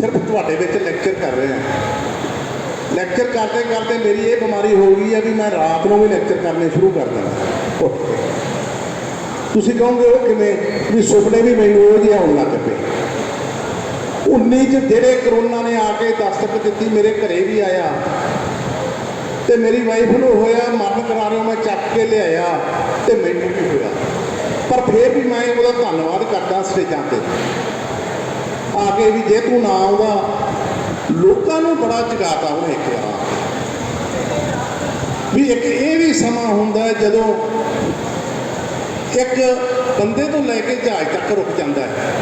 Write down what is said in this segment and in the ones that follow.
ਸਿਰਫ ਤੁਹਾਡੇ ਵਿੱਚ ਲੈਕਚਰ ਕਰ ਰਿਹਾ ਲੈਕਚਰ ਕਰਦੇ ਕਰਦੇ ਮੇਰੀ ਇਹ ਬਿਮਾਰੀ ਹੋ ਗਈ ਹੈ ਵੀ ਮੈਂ ਰਾਤ ਨੂੰ ਵੀ ਲੈਕਚਰ ਕਰਨੇ ਸ਼ੁਰੂ ਕਰ ਦੇਣਾ। ਤੁਸੀਂ ਕਹੋਗੇ ਉਹ ਕਿਵੇਂ? ਵੀ ਸੁਪਨੇ ਵੀ ਮੈਨੂੰ ਉਹ ਜਿਹਾ ਆਉਣ ਲੱਗ ਪਏ। 19 ਚ ਜਿਹੜੇ ਕਰੋਨਾ ਨੇ ਆ ਕੇ ਦਸਤਕ ਦਿੱਤੀ, ਮੇਰੇ ਘਰੇ ਵੀ ਆਇਆ। ਤੇ ਮੇਰੀ ਵਾਈਫ ਨੂੰ ਹੋਇਆ, ਮਰਨ ਕਰਾ ਰਹੇ ਮੈਂ ਚੱਕ ਕੇ ਲਿਆਇਆ ਤੇ ਮੈਨੂੰ ਵੀ ਹੋਇਆ? ਪਰ ਫਿਰ ਵੀ ਮੈਂ ਉਹਦਾ ਧੰਨਵਾਦ ਕਰਦਾ ਸਟੇਜਾਂ ਤੇ। ਆ ਕੇ ਵੀ ਜੇ ਤੂੰ ਨਾ ਆਉਂਦਾ, ਲੋਕਾਂ ਨੂੰ ਬੜਾ ਜਗਾਤਾ ਉਹਨੇ ਕਿਹਾ ਵੀ ਇੱਕ ਇਹ ਵੀ ਸਮਾਂ ਹੁੰਦਾ ਜਦੋਂ ਇੱਕ ਬੰਦੇ ਤੋਂ ਲੈ ਕੇ ਜਹਾਜ਼ ਤੱਕ ਰੁਕ ਜਾਂਦਾ ਹੈ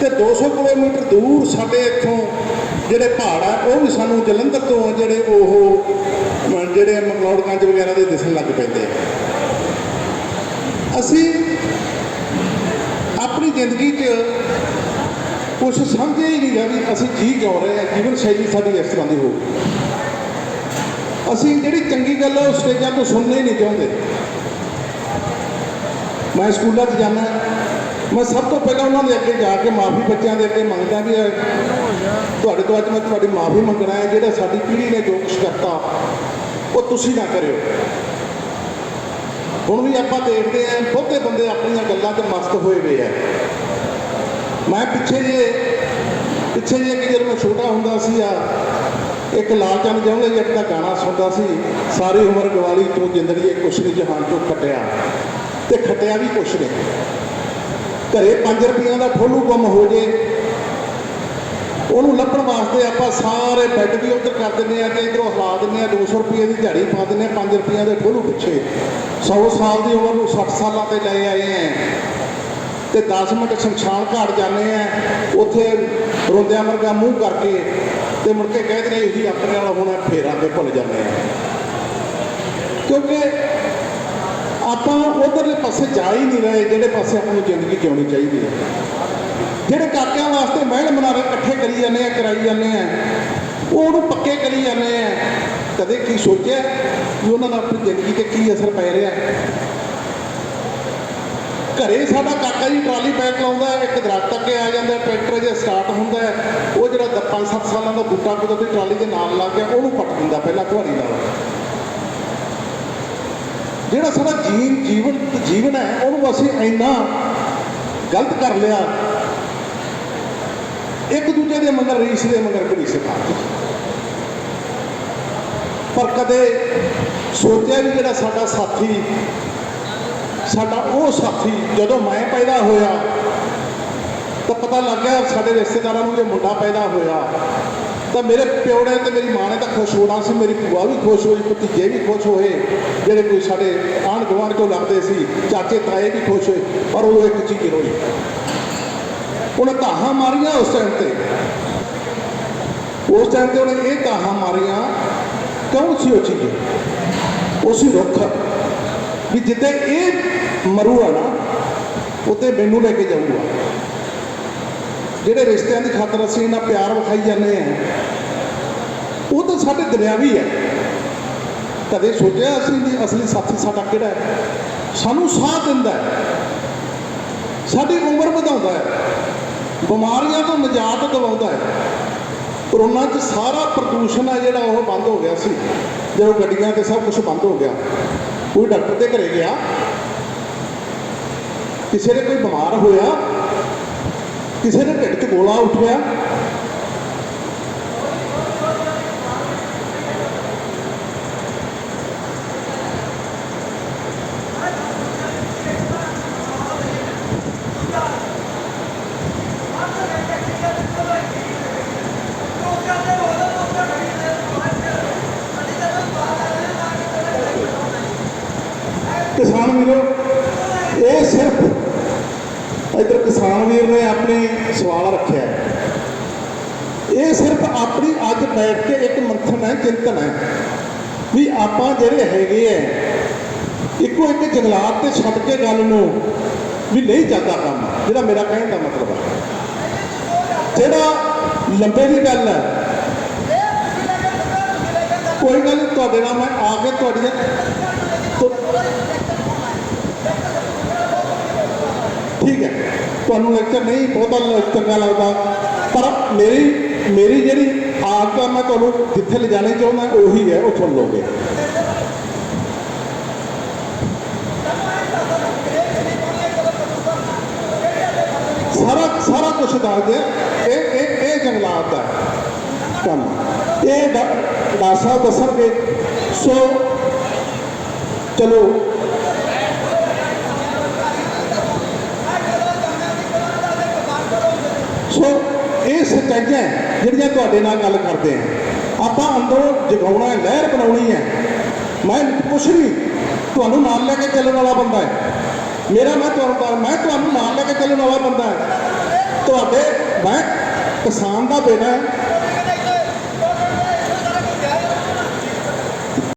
ਤੇ 200 ਕਿਲੋਮੀਟਰ ਦੂਰ ਸਾਡੇ ਇੱਥੋਂ ਜਿਹੜੇ ਪਹਾੜ ਆ, ਉਹ ਵੀ ਸਾਨੂੰ ਜਲੰਧਰ ਤੋਂ ਜਿਹੜੇ ਉਹ ਜਿਹੜੇ ਮਕਲੌੜਗੰਜ ਵਗੈਰਾ ਦੇ ਦਿਸਣ ਲੱਗ ਪੈਂਦੇ ਆ। ਅਸੀਂ ਆਪਣੀ ਜ਼ਿੰਦਗੀ 'ਚ ਕੁਝ ਸਮਝਿਆ ਹੀ ਨਹੀਂ ਗਾ ਵੀ ਅਸੀਂ ਕੀ ਕਿਉਂ ਰਹੇ ਹਾਂ? ਜੀਵਨ ਸ਼ੈਲੀ ਸਾਡੀ ਇਸ ਤਰ੍ਹਾਂ ਦੀ ਹੋ ਗਈ। ਅਸੀਂ ਜਿਹੜੀ ਚੰਗੀ ਗੱਲ ਹੈ ਉਹ ਸਟੇਜਾਂ ਤੋਂ ਸੁਣਨਾ ਹੀ ਨਹੀਂ ਚਾਹੁੰਦੇ। ਮੈਂ ਸਕੂਲਾਂ 'ਚ ਜਾਂਦਾ ਮੈਂ ਸਭ ਤੋਂ ਪਹਿਲਾਂ ਉਹਨਾਂ ਦੇ ਅੱਗੇ ਜਾ ਕੇ ਮਾਫੀ ਬੱਚਿਆਂ ਦੇ ਅੱਗੇ ਮੰਗਦਾ ਵੀ ਇਹ ਤੁਹਾਡੇ ਤੋਂ ਅੱਜ ਮੈਂ ਤੁਹਾਡੀ ਮਾਫੀ ਮੰਗਣਾ ਹੈ। ਜਿਹੜਾ ਸਾਡੀ ਪੀੜ੍ਹੀ ਨੇ ਜੋ ਕੁਛ ਕਰਤਾ, ਉਹ ਤੁਸੀਂ ਨਾ ਕਰਿਓ। ਹੁਣ ਵੀ ਆਪਾਂ ਦੇਖਦੇ ਆਂ ਬਹੁਤੇ ਬੰਦੇ ਆਪਣੀਆਂ ਗੱਲਾਂ 'ਤੇ ਮਸਤ ਹੋਏ ਹੋਏ ਆ। ਮੈਂ ਪਿੱਛੇ ਜੇ ਪਿੱਛੇ ਜੇ ਕਿ ਜਦੋਂ ਮੈਂ ਛੋਟਾ ਹੁੰਦਾ ਸੀ ਆ ਇੱਕ ਲਾਲਚੰਦ ਜੰਗਲੇ ਜੱਟ ਦਾ ਗਾਣਾ ਸੁਣਦਾ ਸੀ, ਸਾਰੀ ਉਮਰ ਗਵਾਲੀ ਤੋਂ ਜ਼ਿੰਦਗੀ ਕੁਛ ਨਹੀਂ, ਜਹਾਨ ਤੋਂ ਖਟਿਆ। ਤੇ ਖਟਿਆ ਵੀ ਕੁਛ ਨਹੀਂ। ਘਰੇ 5 ਰੁਪਈਆਂ ਦਾ ਠੋਲੂ ਗੁੰਮ ਹੋ ਜੇ। ਉਹਨੂੰ ਲੱਭਣ ਵਾਸਤੇ ਆਪਾਂ ਸਾਰੇ ਬੈੱਡ ਵੀ ਉੱਧਰ ਕਰ ਦਿੰਦੇ ਆ ਤੇ ਇਧਰੋਂ ਹਲਾ ਦਿੰਦੇ ਆ 200 ਰੁਪਏ ਦੀ ਦਿਹਾੜੀ ਪਾ ਦਿੰਦੇ ਆ 5 ਰੁਪਈਆ ਦੇ ਠੋਲੂ ਪਿੱਛੇ। 100 ਸਾਲ ਦੀ ਉਮਰ ਨੂੰ 60 ਸਾਲਾਂ ਤੇ ਲੈ ਆਏ ਆ। ਤੇ 10 ਮਿੰਟ ਸ਼ਮਸ਼ਾਨ ਘਾਟ ਜਾਂਦੇ ਆ, ਉੱਥੇ ਰੋਂਦਿਆਂ ਵਰਗਾ ਮੂੰਹ ਕਰਕੇ ਤੇ ਮੁੜ ਕੇ ਕਹਿੰਦੇ ਨੇ ਇਹੀ ਆਪਣੇ ਵਾਲਾ ਹੋਣਾ ਫੇਰ ਆ ਕੇ ਭੁੱਲ ਜਾਂਦੇ ਆ। ਕਿਉਂਕਿ ਆਪਾਂ ਉਧਰਲੇ ਪਾਸੇ ਜਾ ਹੀ ਨਹੀਂ ਰਹੇ, ਜਿਹੜੇ ਪਾਸੇ ਆਪਾਂ ਨੂੰ ਜ਼ਿੰਦਗੀ ਜਿਉਣੀ ਚਾਹੀਦੀ ਹੈ। ਜਿਹੜੇ ਕਾਕਿਆਂ ਵਾਸਤੇ ਮਹਿਲ ਮਨਾਰੇ ਇਕੱਠੇ ਕਰੀ ਜਾਂਦੇ ਆ, ਕਰਾਈ ਜਾਂਦੇ ਆ, ਉਹ ਉਹਨੂੰ ਪੱਕੇ ਕਰੀ ਜਾਂਦੇ ਆ। ਕਦੇ ਕੀ ਸੋਚਿਆ ਵੀ ਉਹਨਾਂ ਦਾ ਆਪਣੀ ਜ਼ਿੰਦਗੀ ਤੇ ਕੀ ਅਸਰ ਪੈ ਰਿਹਾ? ਘਰੇ ਸਾਡਾ ਕਾਕਾ ਜੀ ਟਰਾਲੀ ਪੈਕ ਲਾਉਂਦਾ ਇੱਕ ਦਰਖਤ ਅੱਗੇ ਆ ਜਾਂਦਾ ਟਰੈਕਟਰ ਜੇ ਸਟਾਰਟ ਹੁੰਦਾ ਉਹ ਜਿਹੜਾ 5-7 ਸਾਲਾਂ ਦਾ ਬੂਟਾ ਕੁਦਰਤੀ ਟਰਾਲੀ ਦੇ ਨਾਲ ਲੱਗ ਗਿਆ, ਉਹਨੂੰ ਪੱਟ ਦਿੰਦਾ ਪਹਿਲਾਂ ਕੁਹਾੜੀ ਨਾਲ। ਜਿਹੜਾ ਸਾਡਾ ਜੀਵਨ ਜੀਵਨ ਜੀਵਨ ਹੈ, ਉਹਨੂੰ ਅਸੀਂ ਇੰਨਾ ਗਲਤ ਕਰ ਲਿਆ, ਇੱਕ ਦੂਜੇ ਦੇ ਮਗਰ ਰੀਸ ਦੇ ਮਗਰ ਘੜੀ ਸਿਖਾ ਪਰ ਕਦੇ ਸੋਚਿਆ ਵੀ ਜਿਹੜਾ ਸਾਡਾ ਸਾਥੀ ਸਾਡਾ ਉਹ ਸਾਥੀ ਜਦੋਂ ਮੈਂ ਪੈਦਾ ਹੋਇਆ, ਤਾਂ ਪਤਾ ਲੱਗ ਗਿਆ ਸਾਡੇ ਰਿਸ਼ਤੇਦਾਰਾਂ ਨੂੰ ਜੇ ਮੁੰਡਾ ਪੈਦਾ ਹੋਇਆ, ਤਾਂ ਮੇਰੇ ਪਿਓੜੇ ਤੇ ਮੇਰੀ ਮਾਂ ਨੇ ਤਾਂ ਖੁਸ਼ ਹੋਣਾ ਸੀ, ਮੇਰੀ ਭੂਆ ਵੀ ਖੁਸ਼ ਹੋਈ, ਭਤੀਜੇ ਵੀ ਖੁਸ਼ ਹੋਏ, ਜਿਹੜੇ ਕੋਈ ਸਾਡੇ ਆਂਢ ਗੁਆਂਢ ਚੋਂ ਲੱਗਦੇ ਸੀ, ਚਾਚੇ ਤਾਏ ਵੀ ਖੁਸ਼ ਹੋਏ, ਪਰ ਉਹ ਇੱਕ ਚੀਜ਼ ਰੋਈ ਉਹਨੇ ਧਾਹਾਂ ਮਾਰੀਆਂ ਉਸ ਟਾਈਮ ਤੇ। ਉਸ ਟਾਈਮ ਤੇ ਉਹਨੇ ਇਹ ਧਾਹਾਂ ਮਾਰੀਆਂ ਕੌਣ ਸੀ ਉਹ ਚੀਜ਼? ਉਹ ਸੀ ਰੁੱਖ। ਵੀ ਜਿੱਦੇ ਇਹ ਮਰੂਗਾ ਨਾ ਉੱਤੇ ਮੈਨੂੰ ਲੈ ਕੇ ਜਾਊਗਾ। ਜਿਹੜੇ ਰਿਸ਼ਤਿਆਂ ਦੀ ਖਾਤਰ ਅਸੀਂ ਇਹਨਾਂ ਪਿਆਰ ਵਿਖਾਈ ਜਾਂਦੇ ਆ ਉਹ ਤਾਂ ਸਾਡੇ ਦਰਿਆਵੀ ਹੈ। ਕਦੇ ਸੋਚਿਆ ਅਸੀਂ ਵੀ ਅਸਲੀ ਸਾਥੀ ਸਾਡਾ ਕਿਹੜਾ ਹੈ? ਸਾਨੂੰ ਸਾਥ ਦਿੰਦਾ ਹੈ। ਸਾਡੀ ਉਮਰ ਵਧਾਉਂਦਾ ਹੈ। ਬਿਮਾਰੀਆਂ ਤੋਂ ਨਿਜਾਤ ਦਿਵਾਉਂਦਾ ਹੈ। ਕਰੋਨਾ 'ਚ ਸਾਰਾ ਪ੍ਰਦੂਸ਼ਣ ਆ ਜਿਹੜਾ ਉਹ ਬੰਦ ਹੋ ਗਿਆ ਸੀ। ਜਦੋਂ ਗੱਡੀਆਂ ਤੇ ਸਭ ਕੁਝ ਬੰਦ ਹੋ ਗਿਆ। ਕੋਈ ਡਾਕਟਰ ਦੇ ਘਰੇ ਗਿਆ, ਕਿਸੇ ਨੇ ਕੋਈ ਬਿਮਾਰ ਹੋਇਆ, ਕਿਸੇ ਦੇ ਢਿੱਡ 'ਚ ਗੋਲਾ ਉੱਠਿਆ ਕਿਸਾਨ ਵੀਰੋ, ਇਹ ਸਿਰਫ ਇਧਰ ਕਿਸਾਨ ਵੀਰ ਨੇ ਆਪਣੇ ਸਵਾਲ ਰੱਖਿਆ ਇਹ ਸਿਰਫ ਆਪਣੀ ਅੱਜ ਬੈਠ ਕੇ ਇੱਕ ਮੰਥਨ ਹੈ, ਚਿੰਤਨ ਹੈ ਵੀ ਆਪਾਂ ਜਿਹੜੇ ਹੈਗੇ ਐ ਇੱਕੋ ਇੱਕ ਜੰਗਲਾਤ ਤੇ ਛੱਡ ਕੇ ਗੱਲ ਨੂੰ ਵੀ ਨਹੀਂ ਜਾਂਦਾ ਕੰਮ, ਜਿਹੜਾ ਮੇਰਾ ਕਹਿਣ ਦਾ ਮਤਲਬ ਹੈ। ਜਿਹੜਾ ਲੰਬੇ ਦੀ ਗੱਲ ਹੈ, ਕੋਈ ਗੱਲ ਨਹੀਂ ਤੁਹਾਡੇ ਨਾਲ ਮੈਂ ਆ ਕੇ ਤੁਹਾਡੀਆਂ ਤੁ- ਠੀਕ ਹੈ। ਤੁਹਾਨੂੰ ਲੈਕਚਰ ਨਹੀਂ, ਬਹੁਤਾ ਚੰਗਾ ਲੱਗਦਾ। ਪਰ ਮੇਰੀ ਮੇਰੀ ਜਿਹੜੀ ਆਦਤ ਆ ਮੈਂ ਤੁਹਾਨੂੰ ਜਿੱਥੇ ਲਿਜਾਣੇ ਚਾਹੁੰਦਾ, ਉਹੀ ਹੈ, ਉਹ ਸੁਣ ਲਓਗੇ। ਸਾਰਾ ਸਾਰਾ ਕੁਝ ਦੱਸਦੇ ਇਹ ਇਹ ਇਹ ਜੰਗਲਾਤ ਦਾ ਕੰਮ ਇਹ ਡਾ- ਡਾਕਟਰ ਸਾਹਿਬ ਦੱਸਣਗੇ। ਸੋ, ਚਲੋ ਸੋ ਇਹ ਸੱਚਾਈਆਂ ਜਿਹੜੀਆਂ ਤੁਹਾਡੇ ਨਾਲ ਗੱਲ ਕਰਦੇ ਆ। ਆਪਾਂ ਅੰਦਰੋਂ ਜਗਾਉਣਾ ਹੈ, ਲਹਿਰ ਬਣਾਉਣੀ ਹੈ। ਮੈਂ ਕੁਛ ਨਹੀਂ ਤੁਹਾਨੂੰ ਨਾਲ ਲੈ ਕੇ ਚੱਲਣ ਵਾਲਾ ਬੰਦਾ ਹੈ? ਮੇਰਾ ਮੈਂ ਤੁਹਾਨੂੰ ਮੈਂ ਤੁਹਾਨੂੰ ਨਾਲ ਲੈ ਕੇ ਚੱਲਣ ਵਾਲਾ ਬੰਦਾ ਹੈ। ਤੁਹਾਡੇ, ਮੈਂ ਕਿਸਾਨ ਦਾ ਬੇਟਾ ਹੈ।